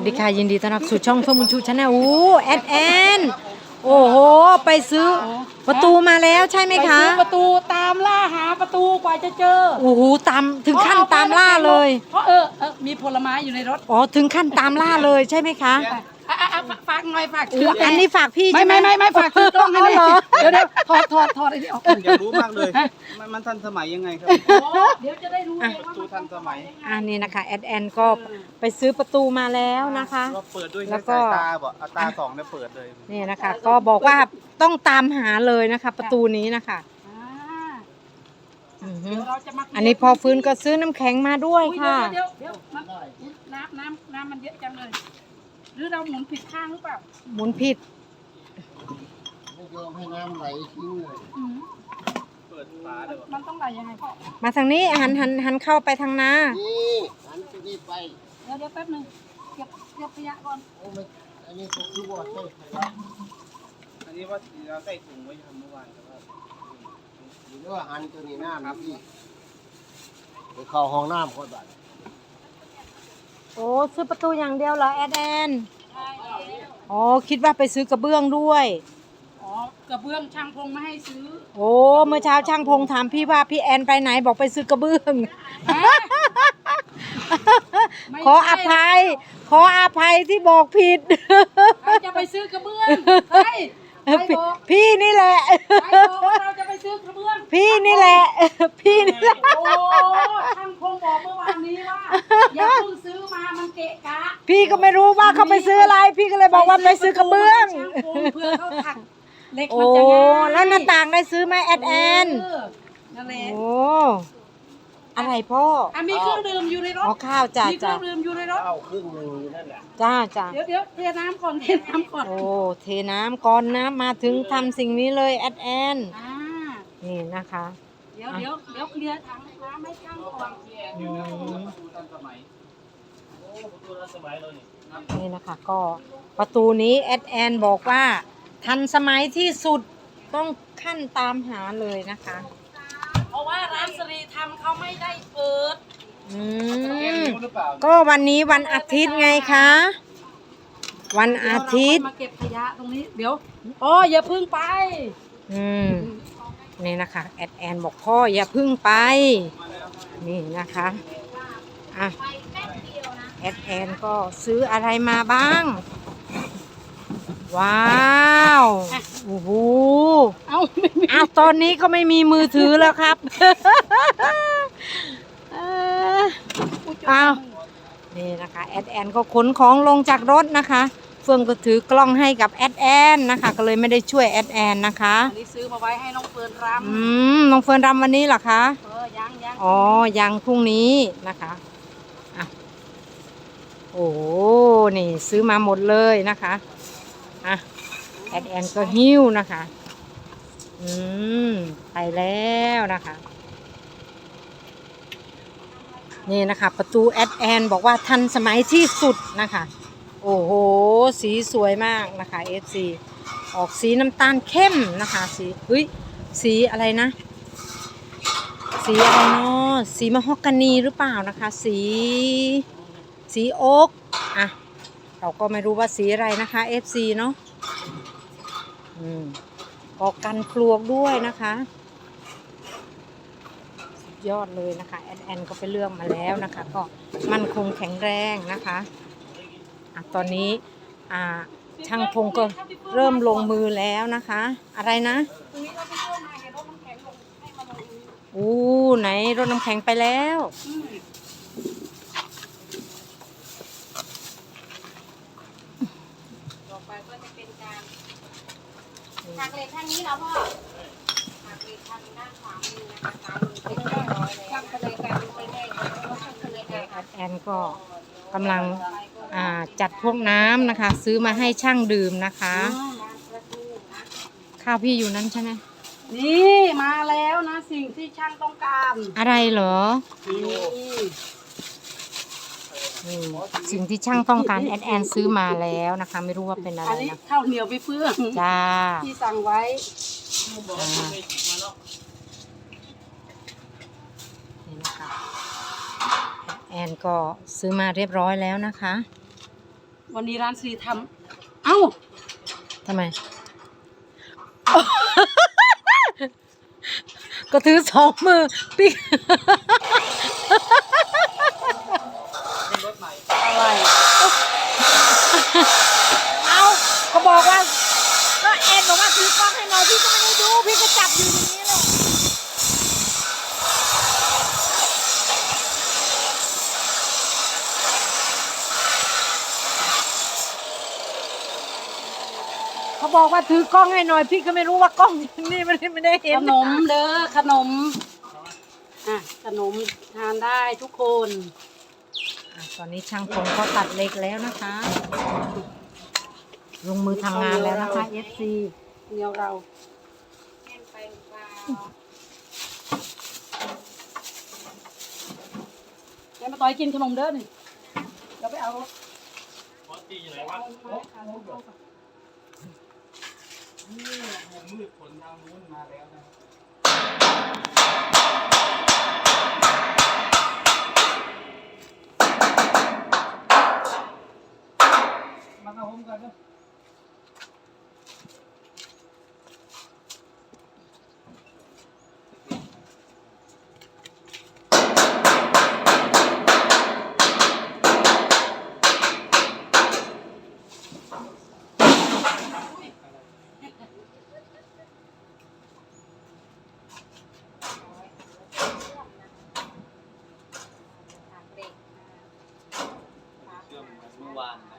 วัสดีค่ะยินดีต้อนรับสู่ช่องเฟิร์มบุญชูชาแนลอู้แอดแอนโอ้โห ไปซื้อประตูมาแล้วใช่ไหมไปคะ ซื้อประตูตามล่าหาประตูกว่าจะเจอโอ้โหตามถึงขั้นตามล่าเลย เพราะเออเออมีผลไม้อยู่ในรถอ๋อถึงขั้นตามล่าเลยใช่ไหมคะ อะอะอะฝากหน่อยฝากโอ้ถืออันนี้ฝากพี่ไม่ใช่ไหม ไม่ไม่ไม่ฝากถือกล้องให้หน่อยเหรอ เดี๋ยวเดี๋ยวถอดถอดถอดไอ้นี่ออก อยากรู้มากเลย มันมันทันสมัยยังไงครับโอ้เดี๋ยวจะได้รู้เองว่าประตูทันสมัยอันนี้นะคะแอดแอนก็ไปซื้อประตูมาแล้วนะคะว่าเปิดด้วยแล้ใช้วก็ สายตาบ่เอาตาสองเนี่ยเปิดเลย นี่นะคะ ก็บอกว่าต้องตามหาเลยนะคะ ประตูนี้นะคะอ่าอือฮึเดี๋ยวเราจะมาอันนี้พอฟื้นก็ซื้อน้ำแข็งมาด้วยอุ๊ยค่ะ เดี๋ยวเดี๋ยวเดี๋ยวมันน้ำน้ำน้ำมันเยอะจังเลยห รือเราหมุนผิดข้างหรือเปล่าหมุนผิด ไม่ยอมให้น้ำไหลทิ้งเลยอืมเปิดฝาเลยบ่มันต้องไหลยังไงพ่อมาทางนี้หันหันหันเข้าไปทางนานี่อันนี้ไปเดี๋ยวเดี๋ยวแป๊บหนึงเก็บเก็บขยะก่อนโอ้ไม่อันนี้ผมคิดว่าใช่ไหมอันนี้ว่าเราใส่ถุงไว้ทำเมื่อวานแต่ว่าหรือว่าหันตัวนี้น้ำนะพี่ไปเข้าห้องน้ำคนบ้านโอ้ซื้อประตูอย่างเดียวเหรอแอดแอน อ๋อ คิดว่าไปซื้อกระเบื้องด้วย อ๋อกระเบื้องช่างพงไม่ให้ซื้อ โอ้ เมื่อเช้าช่างพงถามพี่ว่าพี่แอนไปไหนบอกไปซื้อกระเบื้องไม่ขออภัย ขออภัยที่บอกผิดใครจะไปซื้อกระเบื้องใค รใครพี่บอกพี่นี่แหละ ใครบอกว่าเราจะไปซื้อกระเบื้องพี่นี่แหละ พี่นี่แหละ โอ้ช่างพงบอกเมื่อวานนี้ว่าอย่าเพิ่งซื้อมามันเกะกะพี่ก็ไม่รู้ว่าเขาไปซื้ออะไร พี่ก็เลยบอกว่าไปซื้อกระเบื้องช่างพงเพื่อเขาถักเหล็กโอ้มันจะง่ายแล้วหน้าต่างได้ซื้อไหมแอดแอน เออนั่นแหละ โอ้ อะไรพ่อ อะมีเครื่องดื่มอยู่ในรอ๋อถข้าวจ้ามีเครื่จ้าองดื่มอยู่ในรถเข้าครึ่งหนึ่งอยู่นั่นแหละจ้าจ้าเดี๋ยวเดี๋ยวเทน้ำก่อนเทน้ำก่อนโอ้เทน้ำก่อนนะมาถึงทำสิ่งนี้เลยแอดแอนอ่านี่นะคะเดี๋ยวเดี๋ยวเดี๋ยวเคลียร์ถังน้ำให้ช่างก่อนอืมประตูทันสมัยโอ้ประตูทันสมัยเลยนี่นี่นะคะก็ประตูนี้แอดแอนบอกว่าทันสมัยที่สุดต้องขั้นตามหาเลยนะคะ เพราะว่าร้านสรีทำเขา ไม่ได้เปิดอืแกมนิ้วหรือเปล่าก็วันนี้วันอาทิตย์ไงคะ วันอาทิตย์ เดี๋วเราค่อยมาเก็บขยะตรงนี้ เดี๋ยวอ๋ออย่าเพึ่งไป อืมนี่นะคะแอดแอนบอกพ่ออย่าเพึ่งไป นี่นะคะอะแอดแอนก็ซื้ออะไรมาบ้าง ว้าวโอ้โหเอ้าไม่มีอ้าวตอนนี้ก็ไม่มีมือถือแล้วครับเอ่อ อ้าวนี่นะคะแอดแอนก็ขนของลงจากรถนะคะ เฟื่องก็ถือกล้องให้กับแอดแอนนะคะ ก็เลยไม่ได้ช่วยแอดแอนนะคะ อันนี้ซื้อมาไว้ให้น้องเฟิร์นรอืมน้องเฟิร์นรำวันนี้เหรอคะำเออยังยังอ๋อ ยังพรุ่งนี้นะคะอะโอ้โห นี่ซื้อมาหมดเลยนะคะอะแอดแอนก็หิ้วนะคะ อืม ไปแล้วนะคะ นี่นะคะ ประตูแอดแอนบอกว่าทันสมัยที่สุดนะคะ โอ้โห สีสวยมากนะคะ FC ออกสีน้ำตาลเข้มนะคะ สีเฮ้ย สีอะไรนะ สีอะไรเนาะสีมะฮอกกานีหรือเปล่านะคะ สีสีโอ๊กอะเราก็ไม่รู้ว่าสีอะไรนะคะ FC เนาะอืมออกกันปลวกด้วยนะคะ ยอดเลยนะคะแอนแอนก็ไปเลือกมาแล้วนะคะ ก็มันคงแข็งแรงนะคะอะตอนนี้อ่าช่างพงก็เริ่มลงมือแล้วนะคะ อะไรนะอู้ไหนรถน้ำแข็งไปแล้วอืมต่อไปก็จะเป็นการหักเล็กทางนี้แล้วพ่อหักเล็กทางด้านขวามือนะคะซ้ายมือเป็นนี้ แล้วช่างทะเลกันไปได้แล้วช่างทะเลกันแอดแอนก็กำลังอ่าจัดพวกน้ำนะคะ ซื้อมาให้ช่างดื่มนะคะ ข้าวพี่อยู่นั้นใช่ไหมนี่มาแล้วนะสิ่งที่ช่างต้องการ อะไรเหรอนี่อืมสิ่งที่ช่างต้องการแอดแอนซื้อมาแล้วนะคะ ไม่รู้ว่าเป็นอะไรอันนี้นะข้าวเหนียวไปเพื่องจ้าที่สั่งไว้ อ่านี่นะคะ แอดแอนก็ซื้อมาเรียบร้อยแล้วนะคะ วันนี้ร้านซีทำเอ้าทำไม ก็ถือสองมือปิ๊กอะไร เอาก็บอกว่า ก็แอนบอกว่าถือกล้องให้หน่อยพี่ก็ไม่ได้ดู พี่ก็จับอยู่อย่างนี้เลย บอกว่าถือกล้องให้หน่อยพี่ก็ไม่รู้ว่ากล้องนี่ไม่ได้ไม่ได้เห็นขนมเด้อขนมอะขนมทานได้ทุกคน อะตอนนี้ช่างผมก็ตัดเหล็กแล้วนะคะ ลงมือทำงานแล้วนะคะ FC เดียวเราแม่มาต่อยกินขนมเด้อนี่เราไปเอารถพอตีอยู่ไหนวะ มืดฝนทางนู้นมาแล้วนะมาเข้าผมกันเด้ะชื่อมเหมือนเมื่อวานนะ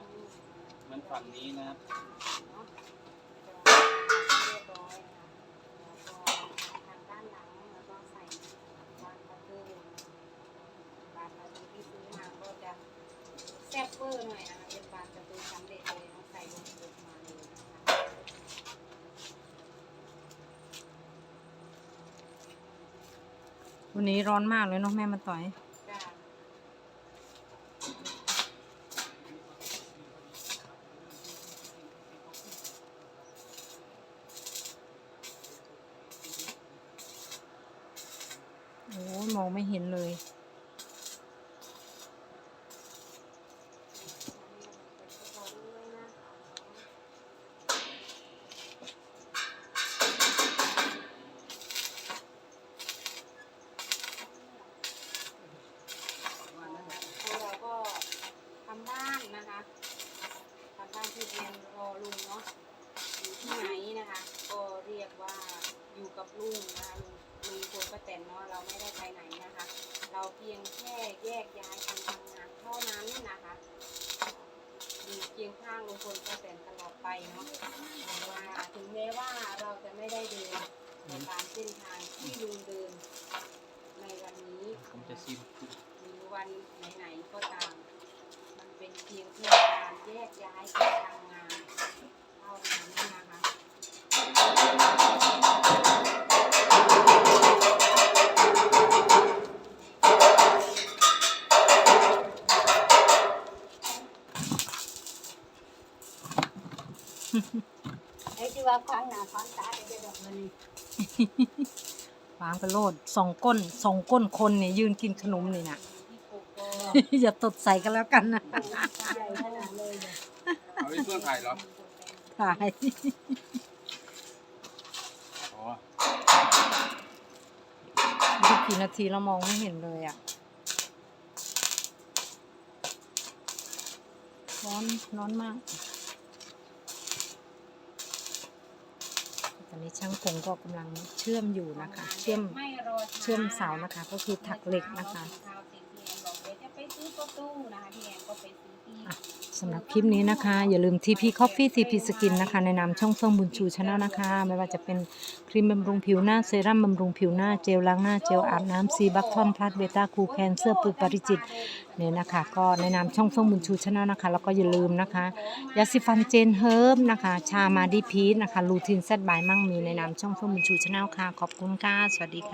เหมั นี้นะครับทางด้านหลังแล้วก็ใส่บานประตูบานประตูที่ซื้อมาก็จะแซ่บเวอร์หน่อยนะคะเป็นบานประตูสำเร็จเลยนะใส่ลงไปมาเลยนะคะวันนี้ร้อนมากเลยเนาะแม่มาต่อย จ้า โอ้ยมอง ไม่เห็นเลยเราก็ทำบ้านนะคะทำบ้านที่เรียนรอลุงเนาะอยู่ที่ไหนนะคะ ก็เรียกว่าอยู่กับลุงนะคะลุง แตนเนาะเราไม่ได้ไปไหนนะคะ เราเพียงแค่แยกย้ายกันทำงานเท่านั้นนะคะอยู่เคียงข้างลุงพลป้าแตนตลอดไปเนาะว่าถึงแม้ว่าเราจะไม่ได้เดินในตามเส้นทางที่ลุง ไอ้ที่ว่าควางหน้าควางตาจะดอกมันนี่วางไปโลดสองก้นสองก้นคนเนี่ยยืนกินขนมนี่นะที่โกโก้อย่าตดใส่กันแล้วกันนะใหญ่ขนาดเลยเนี่ยเอาไว้เพื่อนถ่ายเหรอถ่ายอ๋อดูกี่นาทีเรามองไม่เห็นเลยอะ ร้อน ร้อนมาก ตอนนี้ ช่างคงก็กำลังเชื่อมอยู่นะคะ เชื่อมเชื่อมเสานะคะ ก็คือถักเหล็กนะคะ สำหรับคลิปนี้นะคะ อย่าลืม TP Coffee TP Skin นะคะในนามช่องเฟื่องบุญชูชาแนลนะคะ ไม่ว่าจะเป็นครีมบำรุงผิวหน้าเซรั่มบำรุงผิวหน้าเจลล้างหน้าเจลอาบน้ำซีบัคทอนพลัสเบต้าคูแคนเสื้อปูปริจิตเนี่ยนะคะ ก็ในนามช่องเฟื่องบุญชูชาแนลนะคะ แล้วก็อย่าลืมนะคะยาสีฟันเจนเฮิร์บนะคะ ชามาดีพีทนะคะลูทินเซตบายมั่งมีในนามช่องเฟื่องบุญชูชาแนลค่ะขอบคุณค่ะสวัสดีค่ะ